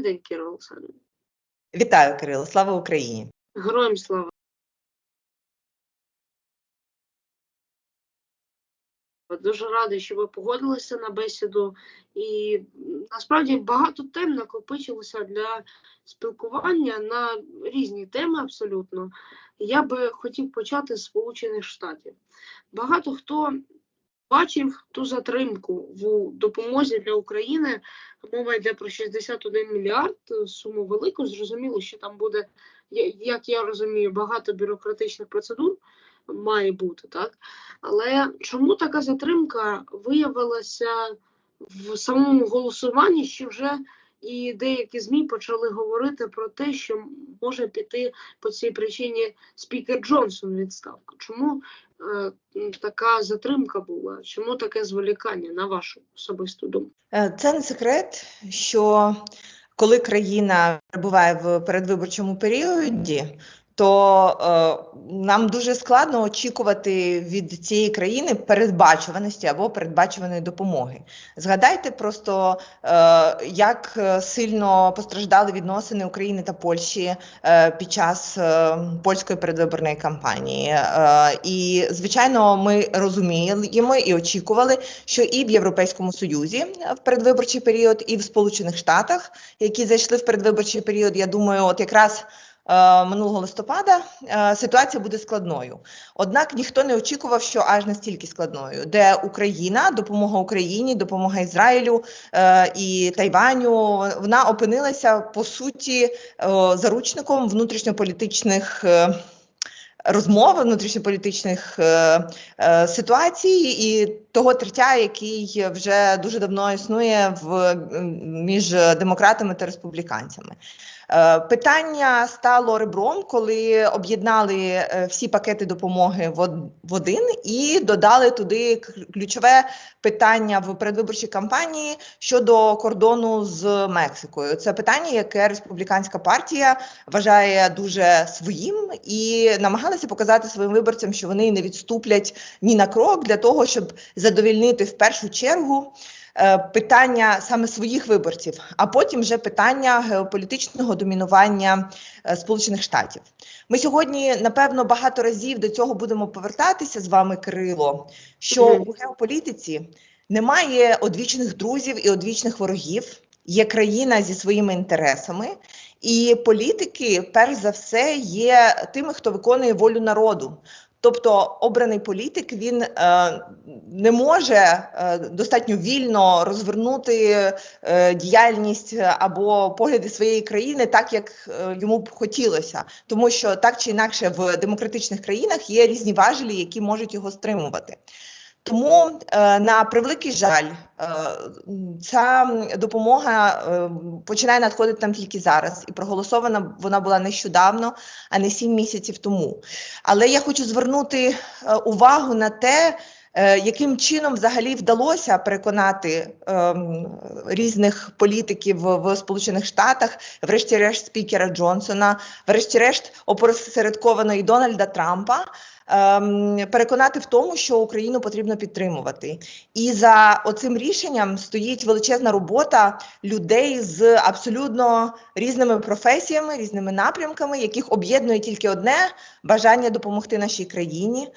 Добрий день, Кіра Олександровна. Вітаю, Кирило, слава Україні! Героям слава. Дуже радий, що ви погодилися на бесіду. І насправді багато тем накопичилося для спілкування на різні теми абсолютно. Я би хотів почати з Сполучених Штатів. Багато хто бачив ту затримку в допомозі для України. Мова йде про 61 мільярд, е, суму велику. Зрозуміло, що там буде, як я розумію, багато бюрократичних процедур має бути, так? Але чому така затримка виявилася в самому голосуванні, що вже і деякі ЗМІ почали говорити про те, що може піти по цій причині спікер Джонсон відставку. Чому така затримка була? Чому таке зволікання, на вашу особисту думку? Е, Це не секрет, що коли країна перебуває в передвиборчому періоді, то е, нам дуже складно очікувати від цієї країни передбачуваності або передбачуваної допомоги. Згадайте просто, е, як е, сильно постраждали відносини України та Польщі е, під час е, польської передвиборної кампанії. Е, і, звичайно, ми розуміємо і очікували, що і в Європейському Союзі в передвиборчий період, і в Сполучених Штатах, які зайшли в передвиборчий період, я думаю, от якраз. Е, Минулого листопада е, ситуація буде складною. Однак ніхто не очікував, що аж настільки складною, де Україна, допомога Україні, допомога Ізраїлю е, і Тайваню, вона опинилася по суті заручником внутрішньополітичних. Розмов внутрішньополітичних е, е, ситуацій і того тертя, який вже дуже давно існує в між демократами та республіканцями. Е, Питання стало ребром, коли об'єднали е, всі пакети допомоги в один і додали туди ключове питання в передвиборчій кампанії щодо кордону з Мексикою. Це питання, яке республіканська партія вважає дуже своїм і намагалася показати своїм виборцям, що вони не відступлять ні на крок для того, щоб задовільнити в першу чергу питання саме своїх виборців, а потім вже питання геополітичного домінування е, Сполучених Штатів. Ми сьогодні, напевно, багато разів до цього будемо повертатися з вами, Кирило, що Мгм. у геополітиці немає одвічних друзів і одвічних ворогів. Є країна зі своїми інтересами, і політики, перш за все, є тими, хто виконує волю народу. Тобто обраний політик він е, не може е, достатньо вільно розвернути е, діяльність або погляди своєї країни так, як е, йому б хотілося, тому що так чи інакше в демократичних країнах є різні важелі, які можуть його стримувати. Тому е, на превеликий жаль, е, ця допомога е, починає надходити там тільки зараз, і проголосована вона була нещодавно, а не сім місяців тому. Але я хочу звернути увагу на те, яким чином взагалі вдалося переконати різних політиків в Сполучених Штатах, врешті-решт спікера Джонсона, врешті-решт опосередкованої Дональда Трампа. Ем, Переконати в тому, що Україну потрібно підтримувати, і за оцим рішенням стоїть величезна робота людей з абсолютно різними професіями, різними напрямками, яких об'єднує тільки одне бажання допомогти нашій країні.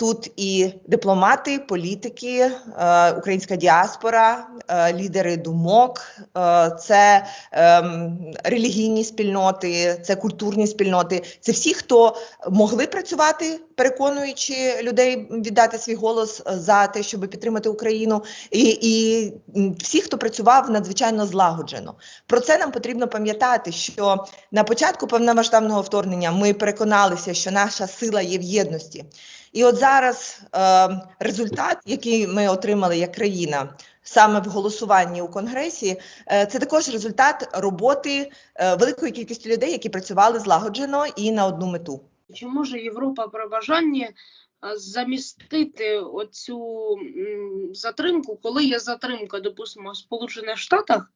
Тут і дипломати, політики, е, українська діаспора, е, лідери думок, е, це ем, релігійні спільноти, це культурні спільноти. Це всі, хто могли працювати, переконуючи людей віддати свій голос за те, щоб підтримати Україну, і, і всі, хто працював надзвичайно злагоджено. Про це нам потрібно пам'ятати, що на початку повномасштабного вторгнення ми переконалися, що наша сила є в єдності. І от зараз е, результат, який ми отримали як країна, саме в голосуванні у конгресі, е, це також результат роботи е, великої кількості людей, які працювали злагоджено і на одну мету. Чи може Європа при бажанні е, замістити оцю затримку, коли є затримка, допустимо, в Сполучених Штатах,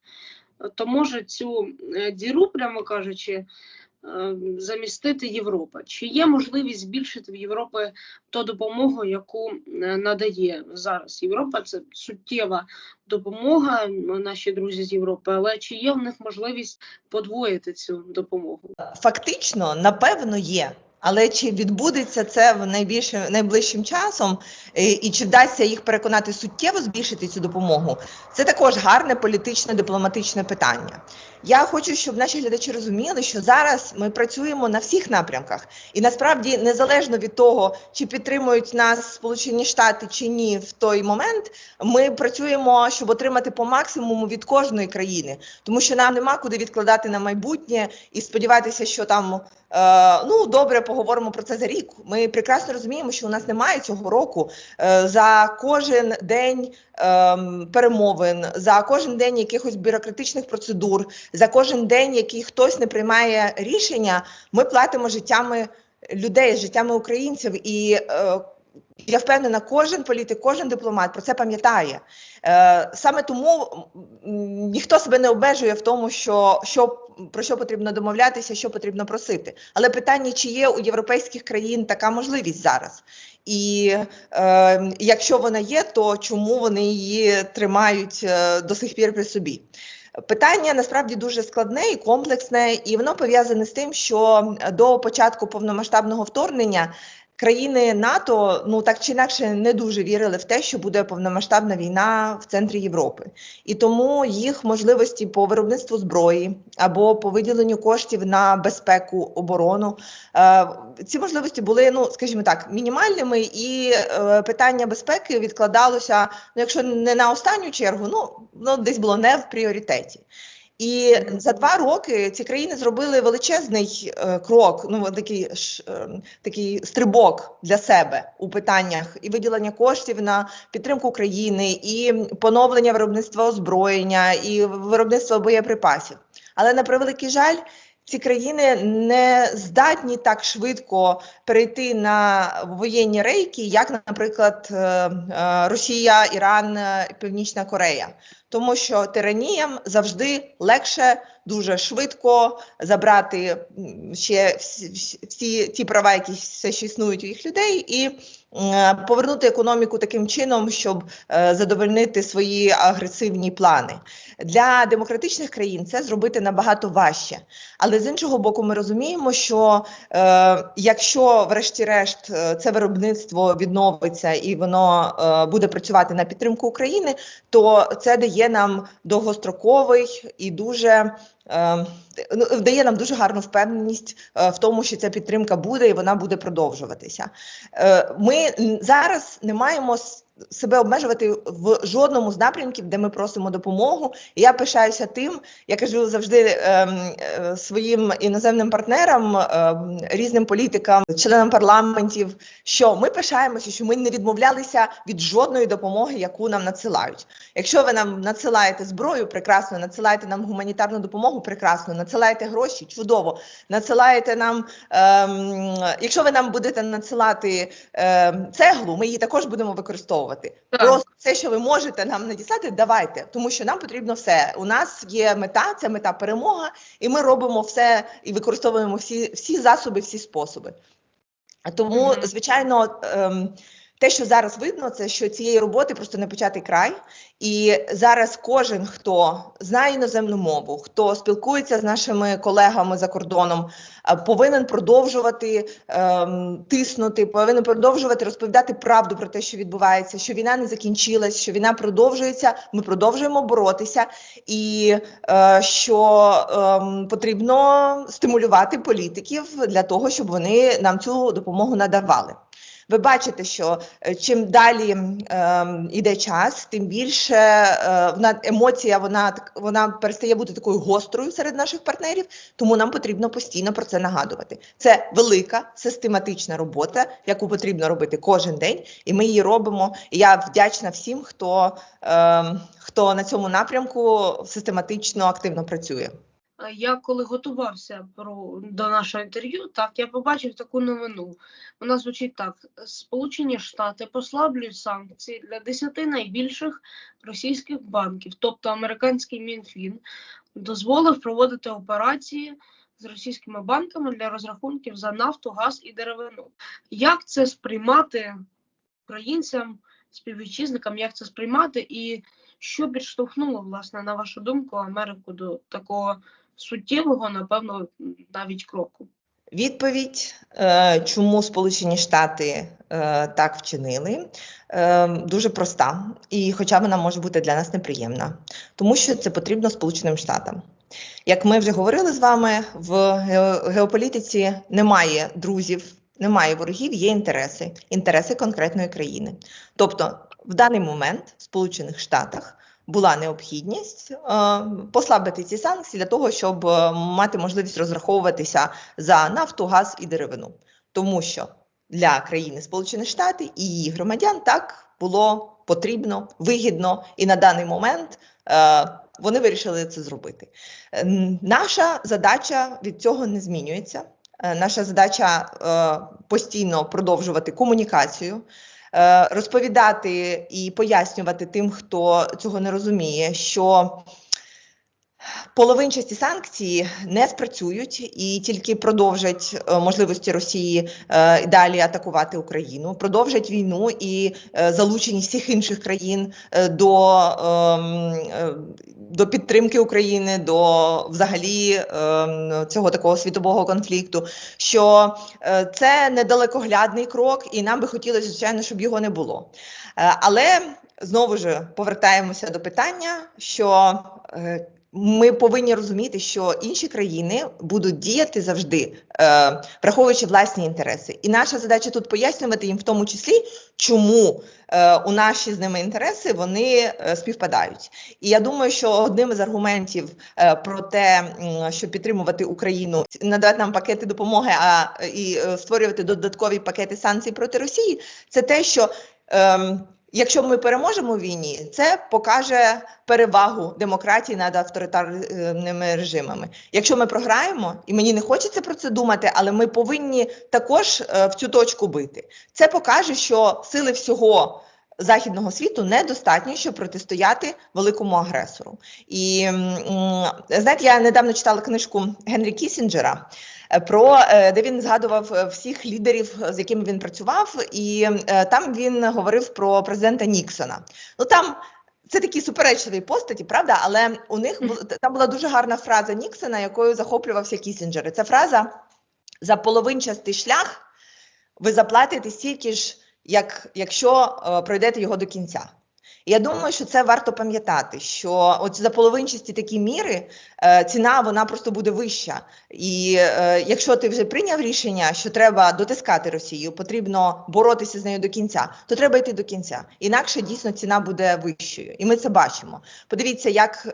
то може цю е, діру, прямо кажучи, замістити Європа. Чи є можливість збільшити в Європі ту допомогу, яку е, надає зараз Європа? Це суттєва допомога, наші друзі з Європи, але чи є в них можливість подвоїти цю допомогу? Фактично, напевно, є. Але чи відбудеться це в найбільше найближчим часом, і чи вдасться їх переконати суттєво збільшити цю допомогу? Це також гарне політичне дипломатичне питання. Я хочу, щоб наші глядачі розуміли, що зараз ми працюємо на всіх напрямках, і насправді незалежно від того, чи підтримують нас Сполучені Штати чи ні в той момент, ми працюємо, щоб отримати по максимуму від кожної країни, тому що нам нема куди відкладати на майбутнє і сподіватися, що там ну добре поговоримо про це за рік. Ми прекрасно розуміємо, що у нас немає цього року е, за кожен день ем, перемовин, за кожен день якихось бюрократичних процедур, за кожен день, який хтось не приймає рішення, ми платимо життями людей, життями українців і. Я впевнена, кожен політик, кожен дипломат про це пам'ятає. Е, саме тому ніхто себе не обмежує в тому, що, що про що потрібно домовлятися, що потрібно просити. Але питання, чи є у європейських країн така можливість зараз? І е, якщо вона є, то чому вони її тримають е, до сих пір при собі? Питання насправді дуже складне і комплексне, і воно пов'язане з тим, що до початку повномасштабного вторгнення країни НАТО ну так чи інакше не дуже вірили в те, що буде повномасштабна війна в центрі Європи, і тому їх можливості по виробництву зброї або по виділенню коштів на безпеку оборону е, ці можливості були, ну скажімо так, мінімальними, і е, питання безпеки відкладалося. Ну, якщо не на останню чергу, ну воно десь було не в пріоритеті. І за два роки ці країни зробили величезний е, крок, ну такий ж е, такий стрибок для себе у питаннях і виділення коштів на підтримку України, і поновлення виробництва озброєння, і виробництва боєприпасів. Але на превеликий жаль, ці країни не здатні так швидко перейти на воєнні рейки, як, наприклад, е, е, Росія, Іран, е, Північна Корея. Тому що тираніям завжди легше дуже швидко забрати ще всі, ті права, які все ще існують у їх людей, і повернути економіку таким чином, щоб е, задовольнити свої агресивні плани. Для демократичних країн це зробити набагато важче. Але з іншого боку, ми розуміємо, що е, якщо, врешті-решт, е, це виробництво відновиться і воно е, буде працювати на підтримку України, то це дає нам довгостроковий і дуже е, дає нам дуже гарну впевненість е, в тому, що ця підтримка буде і вона буде продовжуватися. Е, Ми зараз не маємо себе обмежувати в жодному з напрямків, де ми просимо допомогу. Я пишаюся тим, я кажу завжди ем, е, своїм іноземним партнерам, ем, різним політикам, членам парламентів, що ми пишаємося, що ми не відмовлялися від жодної допомоги, яку нам надсилають. Якщо ви нам надсилаєте зброю, прекрасно, надсилаєте нам гуманітарну допомогу, прекрасно, надсилаєте гроші, чудово, надсилаєте нам, ем, якщо ви нам будете надсилати ем, цеглу, ми її також будемо використовувати. Так. Просто все, що ви можете нам надіслати, давайте, тому що нам потрібно все. У нас є мета, це мета перемога, і ми робимо все і використовуємо всі, всі засоби, всі способи. Тому, Тому, Мгм. звичайно, ем, те, що зараз видно, це що цієї роботи просто не початий край. І зараз кожен, хто знає іноземну мову, хто спілкується з нашими колегами за кордоном, е, повинен продовжувати ем, тиснути, повинен продовжувати розповідати правду про те, що відбувається, що війна не закінчилась, що війна продовжується. Ми продовжуємо боротися, і е, що ем, потрібно стимулювати політиків для того, щоб вони нам цю допомогу надавали. Ви бачите, що е, чим далі ем, іде час, тим більше е, вона емоція вона вона перестає бути такою гострою серед наших партнерів, тому нам потрібно постійно про це нагадувати. Це велика систематична робота, яку потрібно робити кожен день, і ми її робимо. І я вдячна всім, хто, ем, хто на цьому напрямку систематично активно працює. Е, Я коли готувався про до нашого інтерв'ю, так я побачив таку новину. Вона звучить так: Сполучені Штати послаблюють санкції для 10 найбільших російських банків, тобто американський Мінфін дозволив проводити операції з російськими банками для розрахунків за нафту, газ і деревину. Як це сприймати українцям, співвітчизникам, як це сприймати, і що підштовхнуло, власне, на вашу думку, Америку до такого суттєвого, напевно, навіть кроку? Відповідь, е, чому Сполучені Штати е, так вчинили, е, дуже проста, і хоча вона може бути для нас неприємна, тому що це потрібно Сполученим Штатам. Як ми вже говорили з вами, в геополітиці немає друзів, немає ворогів, є інтереси, інтереси конкретної країни. Тобто, в даний момент в Сполучених Штатах була необхідність е, послабити ці санкції для того, щоб е, мати можливість розраховуватися за нафту, газ і деревину, тому що для країни Сполучені Штати і її громадян так було потрібно, вигідно, і на даний момент е, вони вирішили це зробити. Наша задача від цього не змінюється. Наша задача постійно продовжувати комунікацію, розповідати і пояснювати тим, хто цього не розуміє, що половинчасті санкції не спрацюють і тільки продовжать е, можливості Росії е, далі атакувати Україну, продовжать війну і е, залученість всіх інших країн до, ем, до підтримки України, до взагалі ем, цього такого світового конфлікту. Що це недалекоглядний крок, і нам би хотілося, звичайно, щоб його не було. Але знову ж повертаємося до питання, що ми повинні розуміти, що інші країни будуть діяти завжди, е, враховуючи власні інтереси. І наша задача тут пояснювати їм, в тому числі, чому е, у наші з ними інтереси вони е, співпадають. І я думаю, що одним із аргументів е, про те, м, що підтримувати Україну, надавати нам пакети допомоги, а і е, створювати додаткові пакети санкцій проти Росії, це те, що. ем, Якщо ми переможемо в війні, це покаже перевагу демократії над авторитарними режимами. Якщо ми програємо, і мені не хочеться про це думати, але ми повинні також е, в цю точку бити. Це покаже, що сили всього західного світу недостатньо, щоб протистояти великому агресору. І знаєте, я недавно читала книжку Генрі Кісінджера. Е, Про е, де він згадував е, всіх лідерів, з якими він працював, і там він говорив про президента Ніксона. Ну там це такі суперечливі постаті, правда? Але у них там була дуже гарна фраза Ніксона, якою захоплювався Кісінджер. І Ця фраза за половинчастий шлях ви заплатите стільки ж, як якщо пройдете його до кінця. Я думаю, що це варто пам'ятати, що от за половинчасті такі міри е, ціна вона просто буде вища. І е, якщо ти вже прийняв рішення, що треба дотискати Росію, потрібно боротися з нею до кінця, то треба йти до кінця. Інакше дійсно ціна буде вищою. І ми це бачимо. Подивіться, як.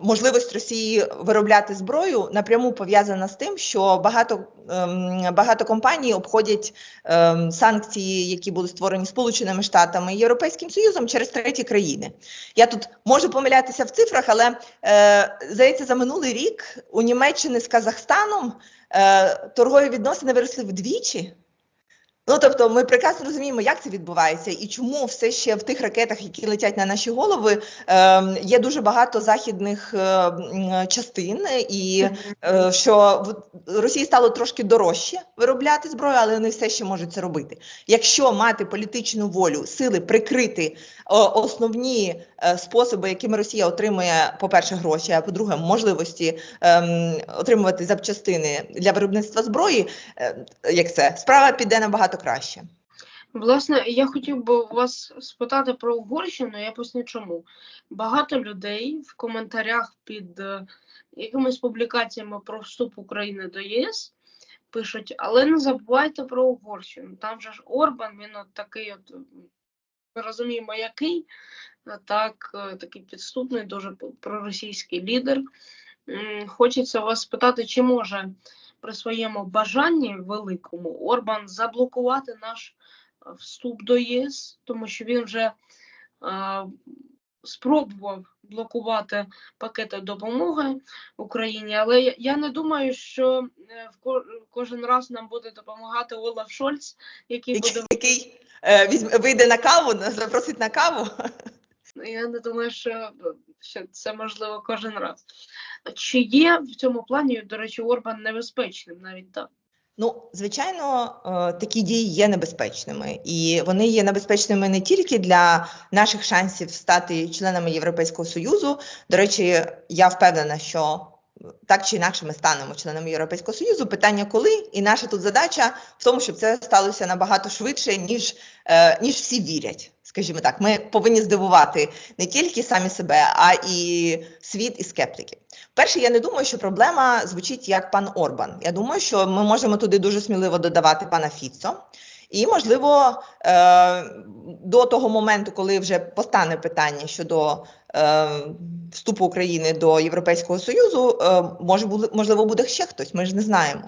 Можливість Росії виробляти зброю напряму пов'язана з тим, що багато ем, багато компаній обходять ем, санкції, які були створені Сполученими Штатами і Європейським Союзом через треті країни. Я тут можу помилятися в цифрах, але е, здається, за минулий рік у Німеччини з Казахстаном е, торгові відносини виросли вдвічі. Ну, тобто, ми прекрасно розуміємо, як це відбувається, і чому все ще в тих ракетах, які летять на наші голови, е, є дуже багато західних е, частин, і е, що Росії стало трошки дорожче виробляти зброю, але вони все ще можуть це робити. Якщо мати політичну волю, сили прикрити основні е, способи, якими Росія отримує, по-перше, гроші, а по-друге, можливості ем, отримувати запчастини для виробництва зброї, як це справа піде набагато краще. Власне, я хотів би вас спитати про Угорщину, я поясню чому. Багато людей в коментарях під е, якимись публікаціями про вступ України до ЄС пишуть, але не забувайте про Угорщину. Там же ж Орбан, він от такий, от ми розуміємо, який, так, е, такий підступний, дуже проросійський лідер. Хочеться вас спитати, чи може при своєму бажанні великому Орбан заблокувати наш е, вступ до єС, тому що він вже е, спробував блокувати пакети допомоги Україні, але я, не думаю, що е, в ко- кожен раз нам буде допомагати Олаф Шольц, який буде який е, візьме, вийде на каву, запросить на каву. Я не думаю, що що це можливо кожен раз. Чи є в цьому плані, до речі, Орбан небезпечним навіть так? Ну, звичайно, е, такі дії є небезпечними, і вони є небезпечними не тільки для наших шансів стати членами Європейського союзу. До речі, я впевнена, що так чи інакше ми станемо членами Європейського союзу. Питання коли, і наша тут задача в тому, щоб це сталося набагато швидше, ніж, е, ніж всі вірять. Скажімо так, ми повинні здивувати не тільки самі себе, а і світ і скептиків. Перше, я не думаю, що проблема звучить як пан Орбан. Я думаю, що ми можемо туди дуже сміливо додавати пана Фіцо. І, можливо, е, до того моменту, коли вже постане питання щодо вступу України до Європейського Союзу, е, може можливо буде ще хтось. Ми ж не знаємо.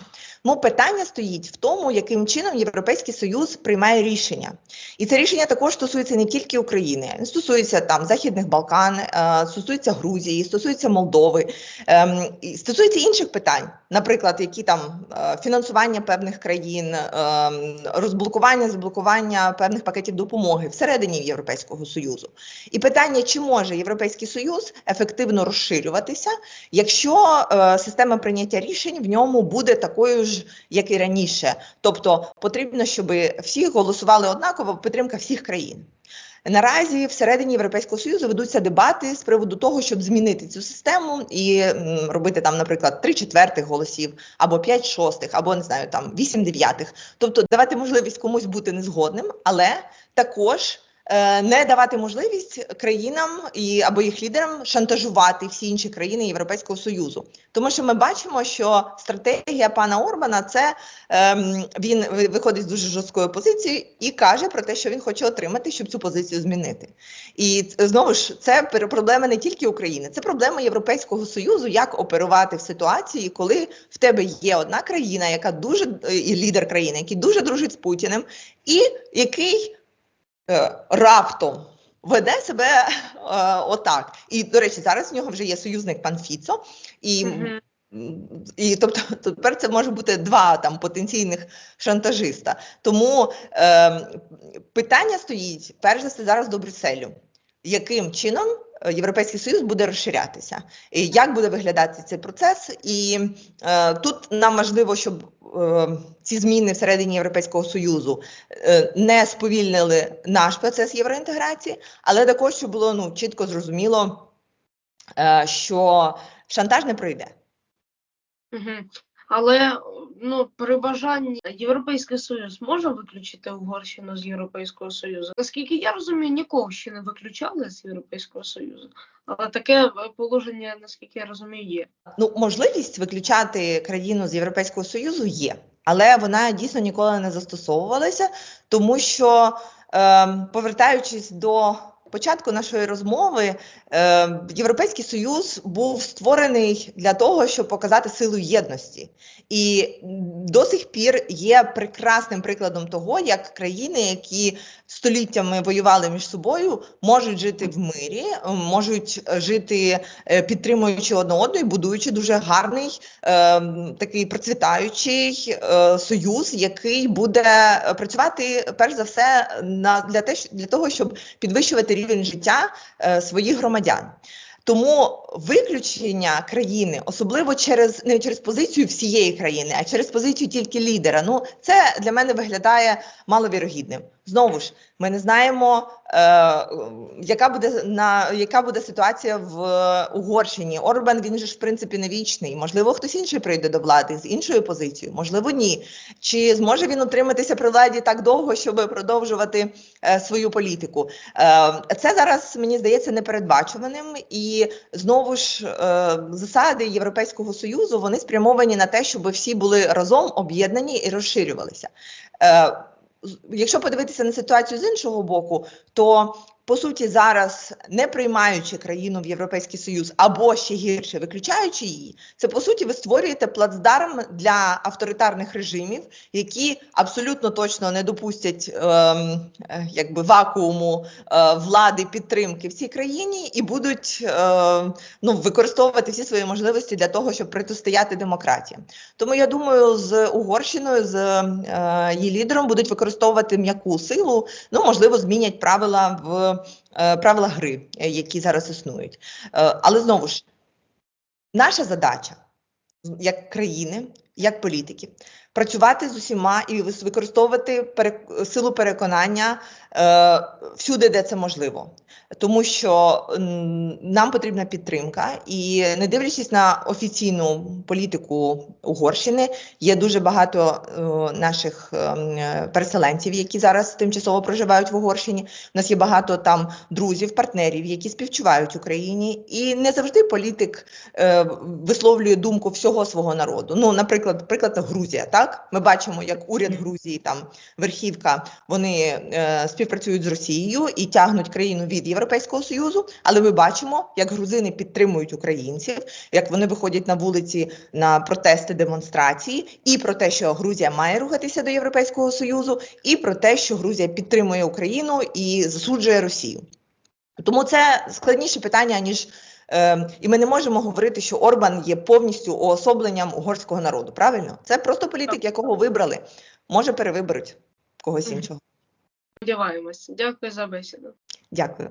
Ну, питання стоїть в тому, яким чином Європейський Союз приймає рішення. І це рішення також стосується не тільки України, стосується там Західних Балкан, е, стосується Грузії, стосується Молдови, ем, стосується інших питань, наприклад, які там е, фінансування певних країн, ем, розблокування, заблокування певних пакетів допомоги всередині Європейського Союзу. І питання, чи може Європейський Союз ефективно розширюватися, якщо е, система прийняття рішень в ньому буде такою ж, як і раніше. Тобто потрібно, щоб всі голосували однаково, підтримка всіх країн. Наразі всередині Європейського союзу ведуться дебати з приводу того, щоб змінити цю систему і робити там, наприклад, 3 четвертих голосів, або 5 шостих, або не знаю, там 8 дев'ятих. Тобто давати можливість комусь бути незгодним, але також не давати можливість країнам і або їх лідерам шантажувати всі інші країни Європейського союзу. Тому що ми бачимо, що стратегія пана Орбана це ем, він виходить з дуже жорсткої позиції і каже про те, що він хоче отримати, щоб цю позицію змінити. І знову ж це проблема не тільки України, це проблема Європейського союзу, як оперувати в ситуації, коли в тебе є одна країна, яка дуже е, і лідер країни, який дуже дружить з Путіним, і який е, раптом. Веде себе е, отак, і до речі, зараз в нього вже є союзник пан Фіцо, і. І тобто тепер це може бути два там потенційних шантажиста. Тому е, питання стоїть перш за все зараз до Брюсселю. Яким чином е, Європейський Союз буде розширятися? І як буде виглядати цей процес? І е, тут нам важливо, щоб е, ці зміни всередині Європейського Союзу е, не сповільнили наш процес євроінтеграції, але також щоб було ну, чітко зрозуміло, е, що шантаж не пройде. Мгм. Але ну, при бажанні Європейський Союз може виключити Угорщину з Європейського Союзу. Наскільки я розумію, нікого ще не виключали з Європейського Союзу. Але таке е, положення, наскільки я розумію, є. Ну, можливість виключати країну з Європейського Союзу є, але вона дійсно ніколи не застосовувалася, тому що, е, повертаючись до початку нашої розмови, е, Європейський Союз був створений для того, щоб показати силу єдності. І до сих пір є прекрасним прикладом того, як країни, які століттями воювали між собою, можуть жити в мирі, можуть жити е, підтримуючи одне одного будуючи дуже гарний е, такий процвітаючий е, союз, який буде е, працювати перш за все на для те, для того, щоб підвищувати рівень життя е, своїх громадян. Тому виключення країни, особливо через не через позицію всієї країни, а через позицію тільки лідера. Ну це для мене виглядає маловірогідним. Знову ж, ми не знаємо, е, яка буде на яка буде ситуація в Угорщині. Орбан він же ж в принципі не вічний. Можливо, хтось інший прийде до влади з іншою позицією, можливо, ні. Чи зможе він утриматися при владі так довго, щоб продовжувати е, свою політику? Е, це зараз мені здається непередбачуваним, і знову ж е, засади Європейського союзу вони спрямовані на те, щоб всі були разом об'єднані і розширювалися. Е, Якщо подивитися на ситуацію з іншого боку, то по суті зараз не приймаючи країну в Європейський Союз або ще гірше виключаючи її, це по суті ви створюєте плацдарм для авторитарних режимів, які абсолютно точно не допустять ем, е, якби вакууму е, влади підтримки в цій країні і будуть е, ну, використовувати всі свої можливості для того, щоб протистояти демократії. Тому я думаю, з Угорщиною, з е, її лідером будуть використовувати м'яку силу. Ну можливо, змінять правила в правила гри, е, які зараз існують. Е, але знову ж, наша задача як країни, як політики, працювати з усіма і використовувати силу переконання е, всюди, де це можливо. Тому що нам потрібна підтримка, і не дивлячись на офіційну політику Угорщини, є дуже багато е, наших е, переселенців, які зараз тимчасово проживають в Угорщині. У нас є багато там друзів, партнерів, які співчувають Україні, і не завжди політик висловлює думку всього свого народу. Ну, наприклад, приклад Грузія. Так ми бачимо, як уряд Грузії, там верхівка, вони е, співпрацюють з Росією і тягнуть країну від Європейського союзу. Але ми бачимо, як грузини підтримують українців, як вони виходять на вулиці на протести, демонстрації, і про те, що Грузія має рухатися до Європейського союзу, і про те, що Грузія підтримує Україну і засуджує Росію. Тому це складніше питання, ніж і ми не можемо говорити, що Орбан є повністю уособленням угорського народу. Правильно? Це просто політик, якого вибрали. Може, перевиберуть когось іншого. Сподіваємось. Дякую за бесіду. Дякую.